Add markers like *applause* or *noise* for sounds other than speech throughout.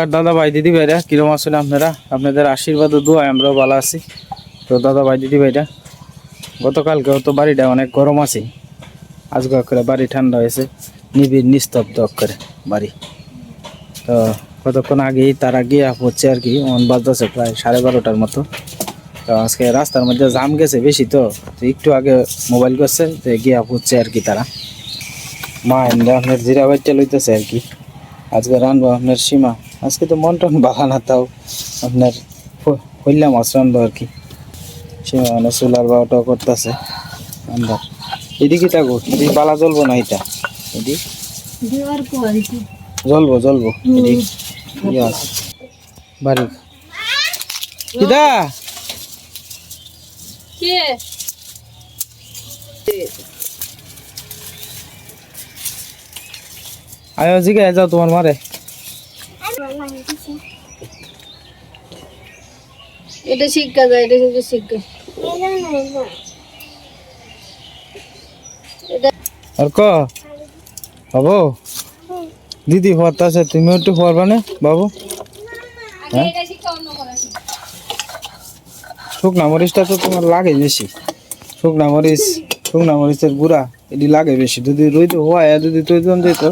নমস্কার দাদা ভাই, দিদি ভাইরা, কিরম আছেন আপনারা? আপনাদের আশীর্বাদ দোয়া আমরাও ভালো আছি। তো দাদা ভাই, দিদি ভাইরা গতকালকেও তো বাড়িটা অনেক গরম আছে। আজকে করে বাড়ি ঠান্ডা হয়েছে, নিবিড়, নিস্তব্ধ করে বাড়ি। তো কতক্ষণ আগেই তারা গিয়ে হচ্ছে আর কি মন বাজতেছে প্রায় সাড়ে বারোটার মতো। তো আজকে রাস্তার মধ্যে জাম গেছে বেশি তো একটু আগে মোবাইল করছে, তো গিয়ে হচ্ছে আর কি তারা। মা আপনার জিরা বাইটা লইতেছে আর কি। আজকে রানবো আপনার সীমা। আজকে তো মন টন বালা না তাও আপনার হ- হইলা মাছ রানবো আর কি। সীমা মানে সোলার বারোটাও করতেছে আমরা এদিকে থাকো এদিকে বালা জ্বলবো না এটা? এদিক? জ্বলবো জ্বলবো এদিক। বাড়ি। কে? আয়ো জিগে যাও তোমার মারে। এটা শিক্ষা যায়, এটা কিন্তু শিক্ষা। আর ক? বাবু? দিদি হতাছে তুমি একটু পড়বা না, বাবু? হ্যাঁ। শুকনা মরিচটা তো তোমার লাগে বেশি। শুকনা মরিচ, শুকনা মরিচের গুঁড়া, এটি লাগে বেশি। যদি রইতে হয় যদি তৈরি যেত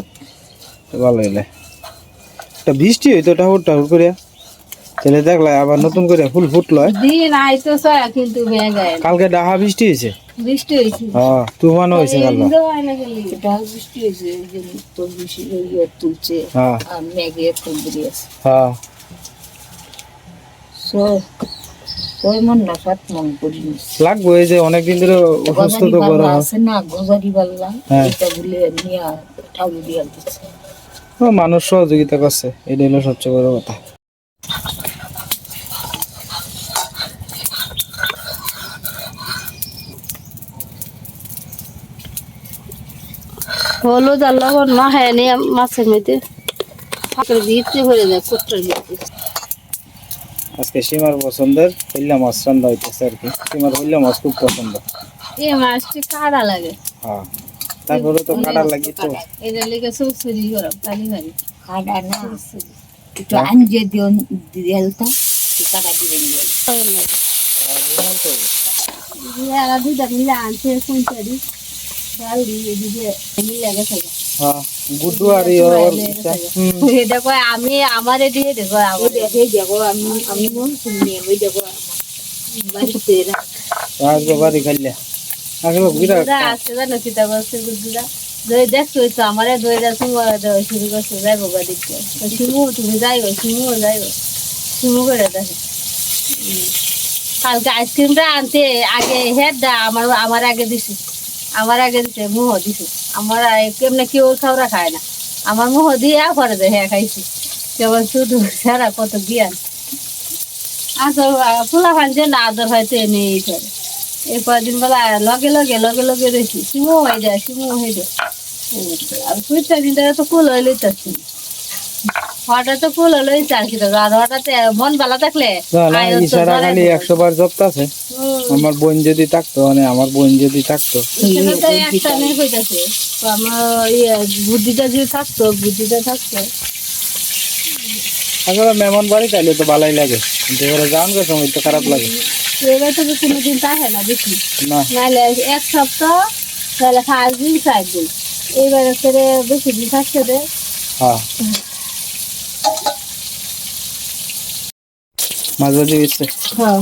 ভালো হইলে। একটা বৃষ্টি হইতো ঠাকুর ঠাকুর করে ছেলে দেখলে আবার নতুন করে ফুল ফুটলো দিন আইতো সয়া কিন্তু ভেঙে কালকে ডাহা বৃষ্টি হয়েছে বৃষ্টি হয়েছে হ্যাঁ তুফানও হয়েছে কালকে। এমনিতেও না গেলি। এটা বৃষ্টি হয়েছে এই তো বৃষ্টি তুলছে হ্যাঁ। মেঘে হ্যাঁ। সো ওই মন না সাত মন করিনি লাগবো এই যে অনেকদিন ধরে অসুস্থ তো আছে না গজারি হ্যাঁ। এটা বলে নিয়ে ঠাকুর দিয়ে দিচ্ছে মানুষ সহযোগিতা করছে। এটা হলো সবচেয়ে বড় কথা। হলুদ আর লবণ মাখায় নিয়ে মাছের মধ্যে ফাঁকের ভিতরে ভরে যায় কোটটার ভিতরে। আজকে সীমার পছন্দের হইলা মাছ রান্না হইতেছে আর কি। সীমার হইলা মাছ খুব পছন্দ। এই মাছটি কাড়া লাগে। হ্যাঁ। তারপরে তো কাটার লাগি তো। এটা লেগে সুরসুরি গরম তালি ভারি কাটা না। একটু আঞ্জে দিও দিয়েল তো। কাটা দিবেন আর দুইটা মিলে আনছে ডাল দিয়ে এদিকে মিলে গেছে। হ্যাঁ গুড্ডু আর কয় আমি আমারে দিয়ে দেখো আমার। এই দেখো আমি আমি মন শুনি ওই দেখো বাড়িতে না আসব বাড়ি খাইলে আসব বিরাট আছে জানো সীতা বলছে গুদুরা দই দেখছ তো আমারে দই দা দেওয়া শুরু করছে যাইবো গাড়িতে সুমু তুমি যাইবো সুমু যাইবো। সুমু করে দেখো। কালকে আইসক্রিমটা আনতে আগে হেডটা আমার আমার আগে দিছি। আমার আগে দিছে মুহ দিছে। আমার কেমনে কেউ খাওয়া খায় না। আমার মুহ দিয়ে পরে দে হ্যাঁ খাইছি। কেবল শুধু সারা কত জ্ঞান। আদর ফুলা ফানছে না আদর হয়তো এনে এই করে। এই কদিন বেলা লগে লগে লগে লগে রয়েছি সিমু হয়ে যায় সিমু হয়ে যায়। আর কুইটা দিন তো কুল হয়ে লইতেছি হঠাৎ তো কুল হলো আর কি আর হঠাৎ মন ভালো থাকলে ইশারা খালি একশো বার হুম। আমার বোন যদি থাকতো মানে আমার বোন যদি থাকতো। একটা নেই কইতাছে আমার ইয়ে বুদ্ধিটা যদি থাকতো বুদ্ধিটা থাকতো। আসলে মেমন বাড়ি খাইলে তো ভালোই লাগে। কিন্তু এবারে যাওয়ার সময় তো খারাপ লাগে। এবার তো কোনোদিন থাকে না দেখি। নাহলে এক সপ্তাহ তাহলে পাঁচ দিন চার দিন। এইবারে করে বেশি দিন থাকছে রে হ্যাঁ। হ্যাঁ।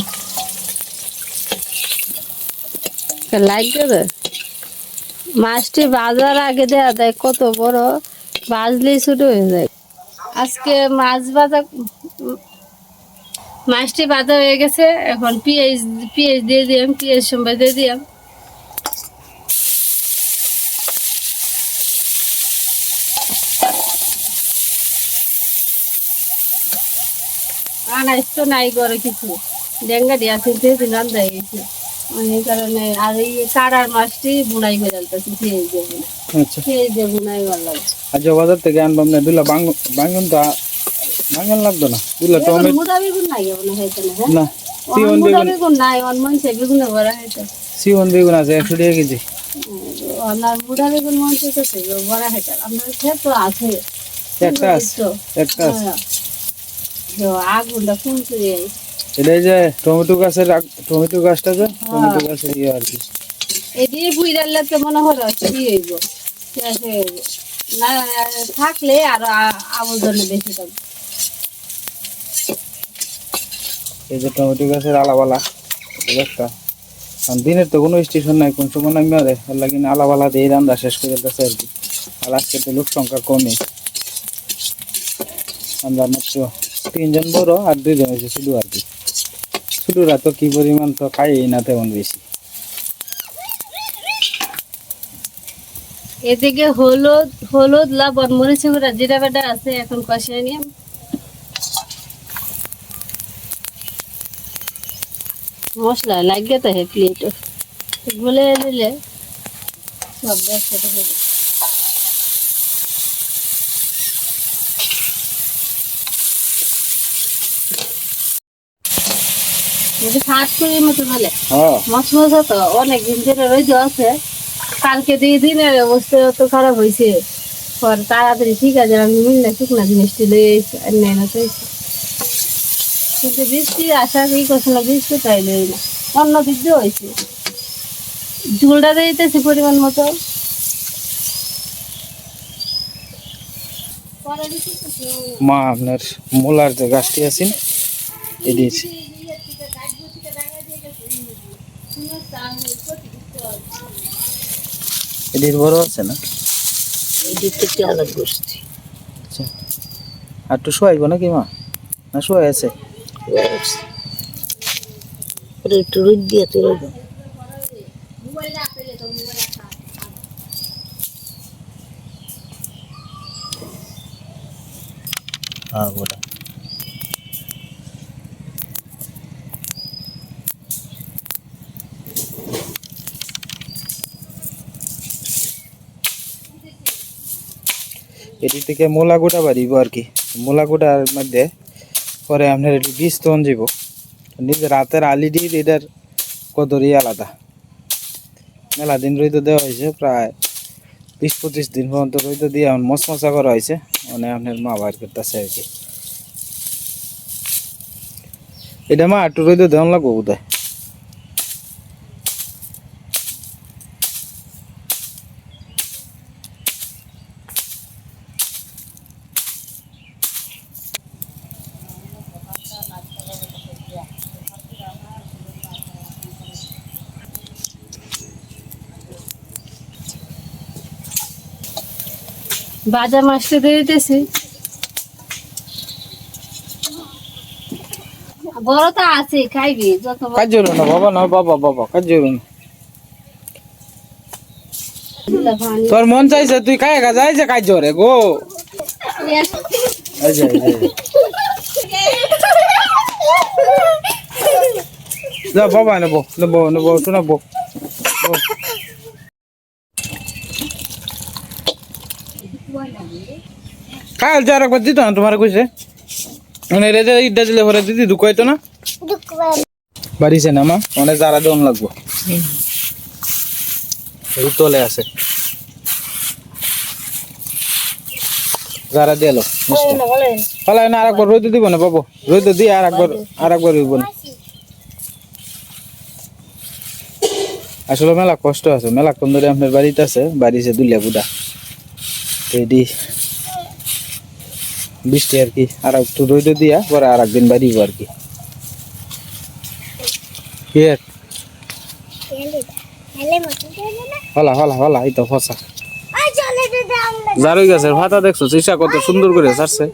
লাইক দেবে? মাছটি বাজার আগে দেওয়া যায় কত বড়? বাজলেই ছোট হয়ে যায়। আজকে মাছ বাজা মাছটি বাজা হয়ে গেছে। এখন পিঁয়াজ পিঁয়াজ দিয়ে দিলাম পিঁয়াজ সম্বাই দিয়ে দিলাম তো নাই করে কিছু। ডেঙ্গা দিয়া দিন রান্না হয়ে গেছে। এই কারণে আর এই কাড়ার মাছটি বুনাই করে দিয়ে দিয়ে বুনাই ভালো লাগে আচ্ছা বাজার থেকে আনবাম না দুলা বাঙ্গন বাঙ্গন তো বাঙ্গন লাগতো না। এখন টমেটো মুদা বেগুন নাই মনে হয়েছে না হ্যাঁ? সিওন বেগুন। বেগুন নাই অন মনসে বেগুনে ভরা হয়েছে। সিওন বেগুন আছে একশো টাকা কেজি। আপনার মুদা বেগুন মনসে তো সে ভরা হয়েছে। আপনার ক্ষেত তো আছে। একটা আছে একটা আছে। হ্যাঁ। তো আগুনটা ফুলছে এটা এই যে টমেটো গাছের টমেটো গাছটা যে টমেটো গাছের ইয়ে আর কি। এটি বুইরালে তো মনে হলো কি হইব? শেষ হয়ে থাকলে আর আবর্জনা বেশি থাকবে এই যে টমেটো গাছের আলাবালা দিনের তো কোনো স্টেশন নাই, কোন সময় নামবে আরে লাগে না আলাবালা দিয়ে রান্না শেষ করে দিতেছে আর কি। আর আজকে তো লোক সংখ্যা কমে আমরা মাত্র তিনজন বড় আর দুইজন হয়েছে শুধু আর কি। শুধুরা তো কি পরিমাণ তো খাই না তেমন বেশি। এদিকে হলুদ হলুদ লবণ মরিচ গুঁড়া জিরা বাটা আছে এখন কষিয়ে নিয়ে। মশলা লাগিয়ে তো হে প্লেট গুলে দিলে সব একসাথে হয়ে যাবে। এটা সাত করে মতো বলে হ্যাঁ। মাছ মশা তো অনেক দিন ধরে রয়েছে আছে। কালকে দুই দিনের অবস্থা তো খারাপ হয়েছে পর তাড়াতাড়ি ঠিক আছে, আমি মিললে শুকনা জিনিসটি লয়ে নেয় না তো কিন্তু বৃষ্টি আশা কি করছে না বৃষ্টি তাই লই না, অন্য দিক দিয়ে হয়েছে ঝুলটা দিতেছি পরিমাণ মতো। মা, আপনার মূলার যে গাছটি আছেন এটি এটির বড় আছে না? এটি তো একটু আলাদা আচ্ছা। আর একটু শোয়াইব নাকি মা? না শোয়াই আছে। একটু রোদ দিয়ে হ্যাঁ গোটা এটি থেকে মোলা গোটা বাড়িব আর কি। মোলা গোটার মধ্যে পরে আপনার এটি বীজ তখন যাব নিজের রাতের আলি দিয়ে এটার কদরই আলাদা। মেলা দিন রইতে দেওয়া হয়েছে, প্রায় বিশ পঁচিশ দিন পর্যন্ত রইতে দিয়ে এখন মশমশা করা হয়েছে। মানে আপনার মা বাইর করতেছে আর কি। এটা মা একটু রইতে দেওয়ান লাগবো বোধহয়। বাজা মাছটা দিয়ে দিতেছি বড় তো আছে খাইবি যত কাজ জরুরি না বাবা না বাবা বাবা কাজ জরুরি না। তোর মন চাইছে তুই কায় গা যাইছে কাজ জরে গো। *laughs* যে, *laughs* বাবা নেব নেব নেব একটু নেব নেব। কাল যার একবার দিত না তোমার কইছে। মানে রেজে ইডা দিলে পরে দিদি ঢুকাইতো না? বাড়িছে না মা? মানে যারা দম লাগবো। এই তলে আছে। যারা দিল ফলাই না আরেকবার রইতে দিব না বাবু। রইতে দিয়ে আর একবার আর একবার রইব না আসলে মেলা কষ্ট আছে। মেলা কোন ধরে আপনার বাড়িতে আছে? বাড়িছে দুলিয়া বুদা তো এটি বৃষ্টি আর কি, আর একটু রইতে দিয়া পরে আর একদিন বাড়িব আর কি। হলা হলা হলা, এই তো ফসা। জারুই গাছের ভাতা দেখছ? কত সুন্দর করে ছাড়ছে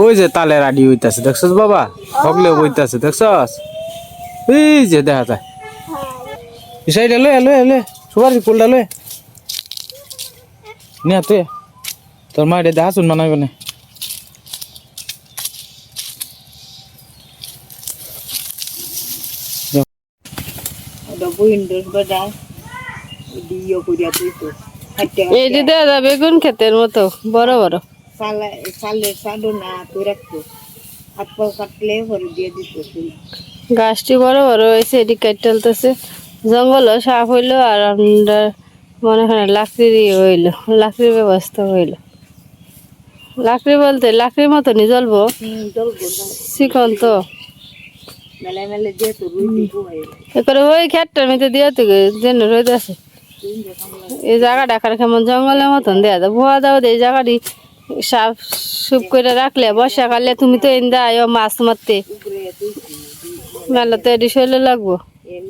ওই যে তালের আডি হইতাছে, দেখছস বাবা? হগলে বইতাছে, দেখছস? এই যে দেখা যায়। ইসাইটা লয়ে লয়ে লয়ে সবার ফুলটা লয়ে। নিয়া তুই তোর মা এটা দেখা শুন মানাইবে না দেওয়া যাবে বেগুন ক্ষেতের মতো বড় বড়। গাছটি বড় বড় হয়েছে এটি কেটে টালতেছে। জঙ্গলও সাফ হইল আর আমরা মনে হয় লাকড়ির ইয়ে হইল লাকড়ির ব্যবস্থা হইল। লাকড়ি বলতে লাকড়ির মতনই জ্বলবো? চিকন তো। তো এবারে ওই খেটটার মধ্যে দিয়ে তুই জেনে রইতে আছে এই জায়গাটা কার কেমন জঙ্গলের মতন দেয়া যায় ভুয়া দাও এই জায়গাটি সাফ সুপ করে রাখলে বর্ষাকালে তুমি তো এন্দা আয়ো মাছ মারতে। উপরে তুই মেলা তো এটি শৈলে লাগবো। এন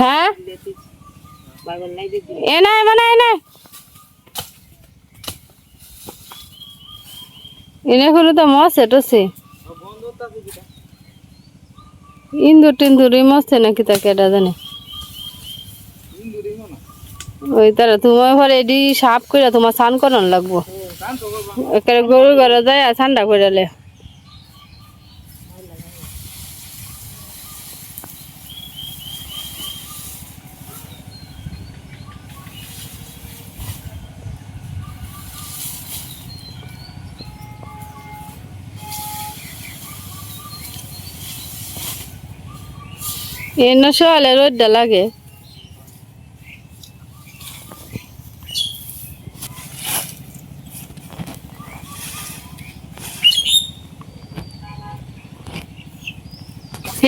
হ্যাঁ? দিতে বাগল নাই এ নাই মানে এ এনে করে তো মাছ এটোছে ইন্দুর টিন্দুর মাছ নাকি তা কেটা জানে ওই তারা তোমার ঘরে এডি সাফ করে তোমার স্নান করান লাগবো। একেবারে গরু ঘরে যায় আর ঠান্ডা করে এনে সকালে রোদটা লাগে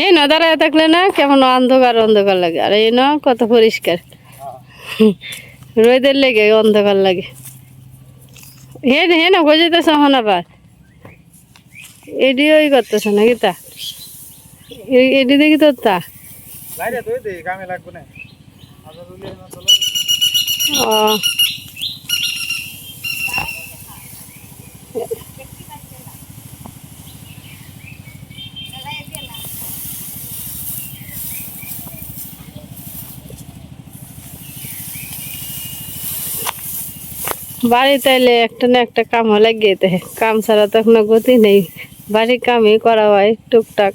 এই না দাঁড়ায় থাকলে না কেমন অন্ধকার অন্ধকার লাগে আর এই না কত পরিষ্কার রোদের লেগে অন্ধকার লাগে হে হে না বোঝাইতেছ হন আবার এডি ওই করতেছ না গীতা এডি দেখি তোর তা বাইরে তো দে কামে লাগবে না। ও বাড়িতে এলে একটা না একটা কাম লাগিয়ে যেতে হয়। কাম ছাড়া তো কোনো গতি নেই। বাড়ির কামই করা হয়, টুকটাক।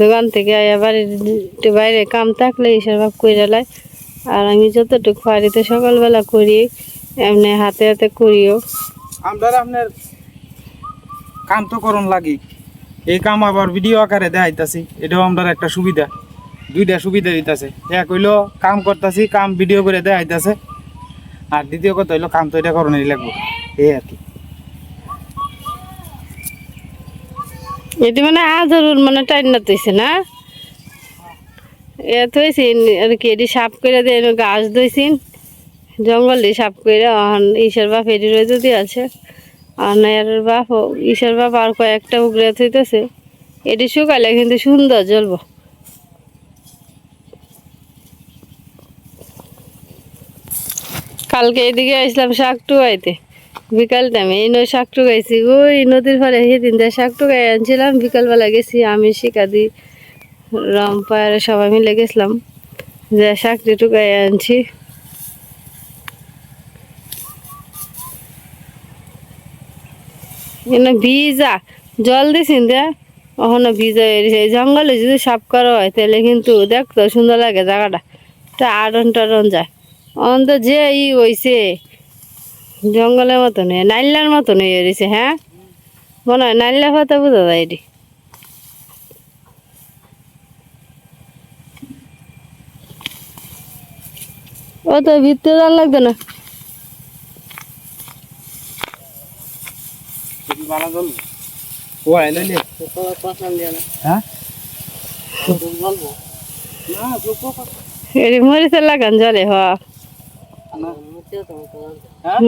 দোকান থেকে আয়া বাড়ির বাইরে কাম থাকলে এইসব করে লাই। আর আমি যতটুকু পারি তো সকালবেলা করি, এমনি হাতে হাতে করিও। আমরা আপনার কাম তো করণ লাগি। এই কাম আবার ভিডিও আকারে দেখাইতাছি, এটাও আমরা একটা সুবিধা। দুইটা সুবিধা দিতেছে এক হইল কাম করতেছি, কাম ভিডিও করে দেখাইতাছে। আর দ্বিতীয় কথা হইল কাম তো এটা করণেরই লাগবে। এই আর কি। এটি মানে আজরুল মানে টাইম না তৈছে না? এ থইছি, আর কি, এটি সাফ করে দিয়ে গাছ দইছিন জঙ্গল দিয়ে সাফ করে অহন ঈশ্বর বাপ এটি রয়ে যদি আছে। আর বাপ ঈশ্বর বাপ আর কয়েকটা উগরে থইতেছে। এটি শুকালে কিন্তু সুন্দর জ্বলবো। কালকে এদিকে আসলাম শাক টুকাইতে বিকাল টাইমে এই নয় শাক টুকাইছি। ওই নদীর ফলে সেদিন দিয়ে শাক টুকাই আনছিলাম, বিকালবেলা গেছি আমি, শিকাদি রম্পায় সবাই মিলে গেছিলাম। যে শাকটি টুকাই আনছি। এনে ভিজা। জল দিছিন দে। ওখানে ভিজা এই জঙ্গলে যদি সাফ করা হয়, তাহলে কিন্তু দেখতো সুন্দর লাগে জায়গাটা। তা আড়ন টাড়ন যায়। অন্ত যে ই হইছে। জঙ্গলের মতন হয়ে নাইলার মতন হয়ে এরিছে হ্যাঁ? মনে হয় নাইলা পাতা বোঝা যায় এটি। ও তো ভিতরে জল ও আইলে নে হ্যাঁ? মরিচের লাগান জলে হ হ্যাঁ?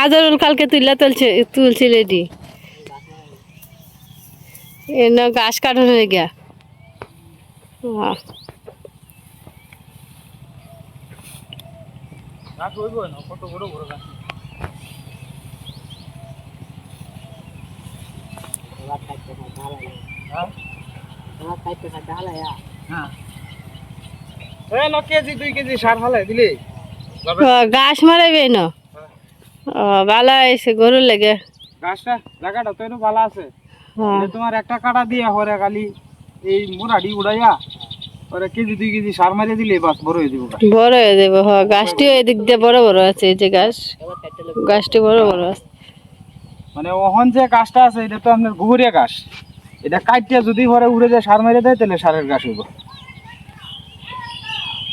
আজরুল কালকে তুললে তুলছে তুলছিল এটি এ না গাছ কাটানো গিয়া। গাছ হইবো না কত বড় বড় গাছ রাত হ্যাঁ? রাত হ্যাঁ? কেজি দুই কেজি সার হালে দিলে? গাছ মারাইবে না? ভালো হয়েছে গরুর লেগে। গাছটা জায়গাটা তো ভালো আছে। এটা তোমার একটা কাটা দিয়ে হরে খালি এই মুরাডি উড়াইয়া ওরা কেজি দুই কেজি সার মারিয়ে দিলে বাস বড় হয়ে দিব বড় হয়ে যাবে হ গাছটি ওই দিক দিয়ে বড় বড় আছে এই যে গাছ গাছটি বড় বড় আছে। মানে ওহন যে গাছটা আছে এটা তো আপনার গাছ এটা কাটিয়া যদি উড়ে যায় সার মেরে দেয় তাহলে সারের গাছ হইব।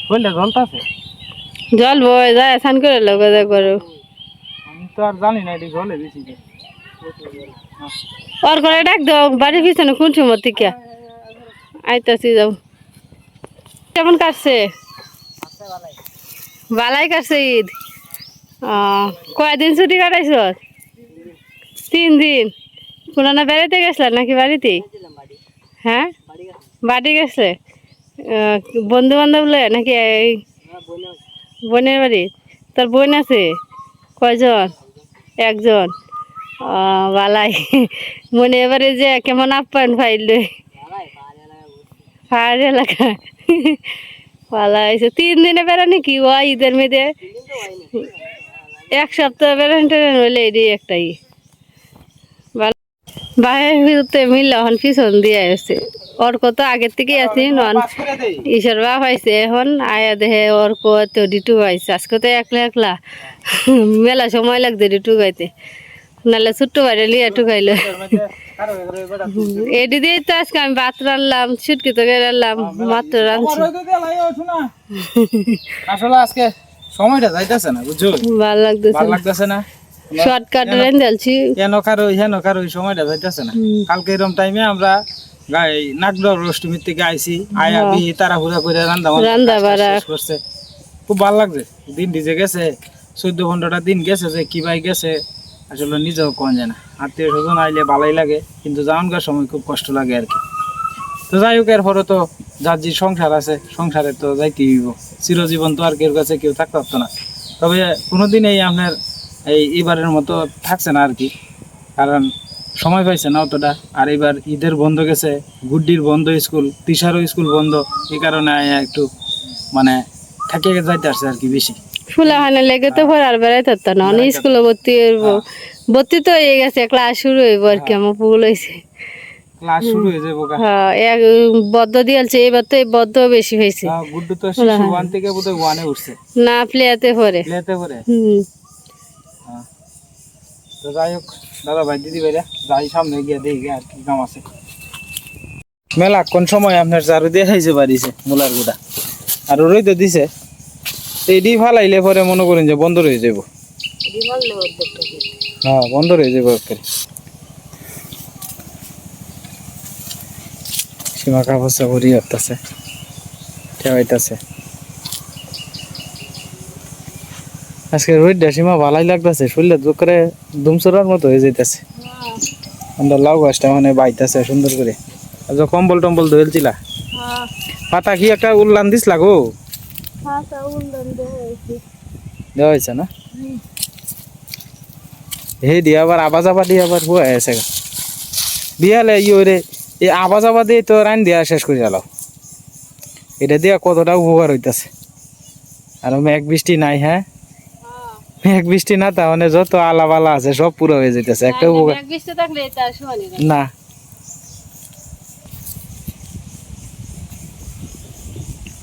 জলটা আছে? জল বয়ে যায় স্নান করে লোকে দেখ গরু আমি তো আর জানি না এটি জলে বেশি ওর করে ডাক দাও বাড়ির পিছনে কোন সময় থেকে? আইতাছি যাও। কেমন কাটছে? বালাই কাটছে ঈদ। কয়দিন ছুটি কাটাইছ? তিন দিন। কোনো না বেড়াতে গেছিল নাকি বাড়িতে? হ্যাঁ? বাড়ি গেছে। বন্ধু বান্ধব নাকি বোনের বাড়ি? তোর বোন আছে? কয়জন? একজন। বালাই। মনে এবারে যে কেমন আপ্যায়ন পাইল পাহাড় এলাকা। ভালো হয়েছে তিন দিনে বেড়ানি কি? ও ঈদের মেয়েদে এক সপ্তাহ বেড়ান টেরান হইলে এটি একটাই বাইরের ভিতরে মিললে এখন পিছন দিয়ে আসছে অর্ক তো আগের থেকে আছি নন ঈশ্বর বা হয়েছে এখন আয়া দেহে অর্ক তো ডিটু হয়েছে আজকে তো একলা একলা। মেলা সময় লাগছে ডিটু গাইতে। নাহলে ছোট্ট বাইরে লিয়া টুকাইলো। এটি দিয়ে তো আজকে আমি ভাত রান্নলাম ছুটকি তো রান্নলাম মাত্র শোনা। আসলে আজকে সময়টা যাইতেছে না বুঝছ? ভালো লাগতেছে না। শর্টকাট রেন দিলছি হেন কারও হেন কারও ওই সময়টা যাইতেছে না। কালকে এরকম টাইমে আমরা গাই নাগডর অষ্টমীর থেকে আইছি আয়া বি তারা হুরা করে বান্না রান্দা বাড়া। করছে। খুব ভালো লাগছে। দিন ডিজে গেছে চোদ্দ পনেরোটা দিন গেছে যে কি ভাই গেছে আসলে নিজেও কোন যায় না। আত্মীয় স্বজন আইলে ভালোই লাগে কিন্তু যাওয়ানকার সময় খুব কষ্ট লাগে আর কি। তো যাই হোক এরপরে তো যার যে সংসার আছে সংসারে তো যাইতেই হইব। চিরজীবন তো আর কেউ কাছে কেউ থাকতে পারতো না। তবে কোনোদিন এই আপনার এই এবারের মতো থাকছে না আর কি কারণ সময় পাইছে না অতটা। আর এবার ঈদের বন্ধ গেছে গুড্ডির বন্ধ স্কুল তিসারও স্কুল বন্ধ এই কারণে একটু মানে থাকে যাইতে আসছে আর কি বেশি। ফুলা হানে লেগে তো পর আর বেড়াইতে পারতো না। অনেক স্কুলে ভর্তি হইব। ভর্তি তো হয়ে গেছে ক্লাস শুরু হইব আর কি আমার পুগুল হয়েছে ক্লাস শুরু হয়ে যাব হ্যাঁ এক বদ্ধ দিয়েছে এবার তো এই বদ্ধ বেশি হয়েছে গুড্ডু তো শিশু ওয়ান থেকে বোধহয় ওয়ানে উঠছে। না প্লেয়াতে পরে প্লেতে করে হুম। হ্যাঁ। তো যাই হোক দাদা ভাই দিদি ভাইরা যাই সামনে গিয়ে দেখি আর কি কাম আছে। মেলা কোন সময় আপনার চারু দিয়ে খাইছে বাড়িছে মূলার গুড়া? আর ওরই তো দিছে। তো এডি ফালাইলে পরে মনে করেন যে বন্ধ রয়ে যাব হ্যাঁ বন্ধ রয়ে যাব একবারে। সীমা কাপড় চাপড়ই হতেছে ঠেওয়াইতেছে। আজকে রোদটা সীমা ভালাই লাগতেছে শরীরে দু করে দুমসরার মতো হয়ে যাইতেছে। আমরা লাউ গাছটা মানে বাইতেছে সুন্দর করে। আর যে কম্বল টম্বল ধরেছিলা পাতা কি একটা উল্লান দিস লাগো দেওয়া হয়েছে। না? হে দিয়ে আবার আবাজ আবার দিয়ে আবার হুয়া আছে বিয়ালে ইয়ে রে এই আবাজ আবার দিয়ে তো রান দিয়া শেষ করে গেল। এটা দিয়া কতটা উপকার হইতাছে। আর মেঘ বৃষ্টি নাই হ্যাঁ? মেঘ বৃষ্টি না তাহলে যত আলা বালা আছে সব পুরো হয়ে যাইতেছে। একটা উপকার বৃষ্টি থাকলে তার না।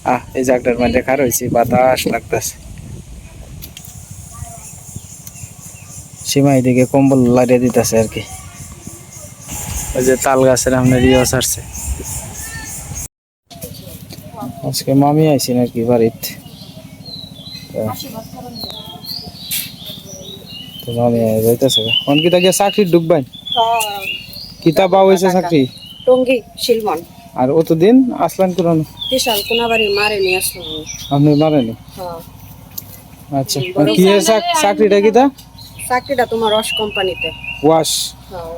আহ এই জায়গাটার মধ্যে খার হয়েছি বাতাস লাগতেছে। সীমা এদিকে কম্বল লাগিয়ে দিতেছে আর কি। ওই যে তাল গাছের আপনার ইয়ে ছাড়ছে। আজকে মামি আইছি নাকি বাড়িতে? তো- তো মামি যাইতেছে। কোন কি তাকে চাকরি পাওয়া হয়েছে চাকরি? টঙ্গি শিলমন। আর অতদিন আসলেন কোন বিশাল কোনাবাড়ি মারে নিয়ে আপনি মারেনি হ্যাঁ। আচ্ছা কি চাকরিটা কি তা? চাকরিটা তোমার রস কোম্পানিতে। ওয়াশ। হ্যাঁ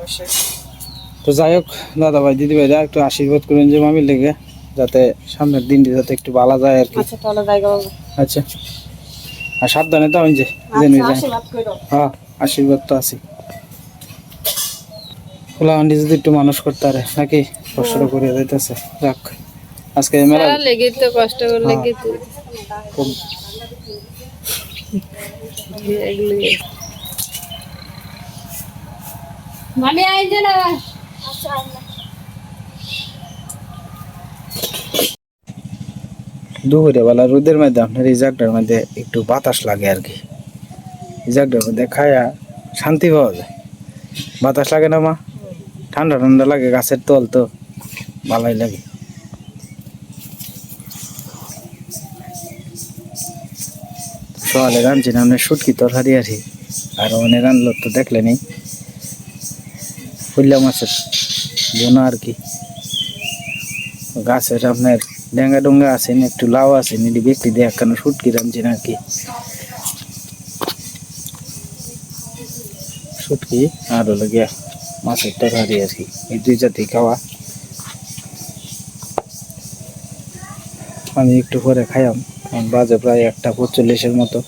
তো যাই হোক দাদা ভাই দিদি ভাইরা একটু আশীর্বাদ করেন যে মামির লেগে যাতে সামনের দিনটি যাতে একটু ভালো যায় আর কি। আচ্ছা তাহলে আচ্ছা। আর সাবধানে তো যে জেনে যাই। হ্যাঁ আশীর্বাদ তো আছি খোলা হান্ডি যদি একটু মানুষ করতে পারে নাকি কষ্ট করে দিতেছে যাক আজকে মেলা লেগে তো কষ্ট করে লেগে তো মানে আইজে না আচ্ছা দুপুরে বেলা রোদের মধ্যে আপনার এই জায়গাটার মধ্যে একটু বাতাস লাগে আর কি। এই জায়গাটার মধ্যে খায়া শান্তি পাওয়া যায়। বাতাস লাগে না মা? ঠান্ডা ঠান্ডা লাগে গাছের তল তো, ভালোই লাগে। সকালে রাঁধছি না আপনার শুটকি তরকারি আর কি। আর অনেক রান্নলো তো দেখলেনি। ফুল্লা মাছের বোনা আর কি। গাছের আপনার ডেঙ্গা ডুঙ্গা আছেন, একটু লাউ আছেন, এটি ব্যক্তি দিয়ে একখানা শুটকি রাঁধছেন আর কি। শুটকি আর হলো মাছের তরকারি আর কি। এই দুই জাতি খাওয়া। আমি একটু পরে খাইলাম বাজে প্রায় একটা পঁচল্লিশের মতো।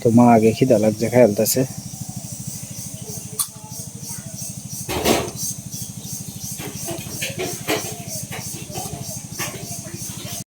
তো মা আগে খিদা লাগছে খাইলতেছে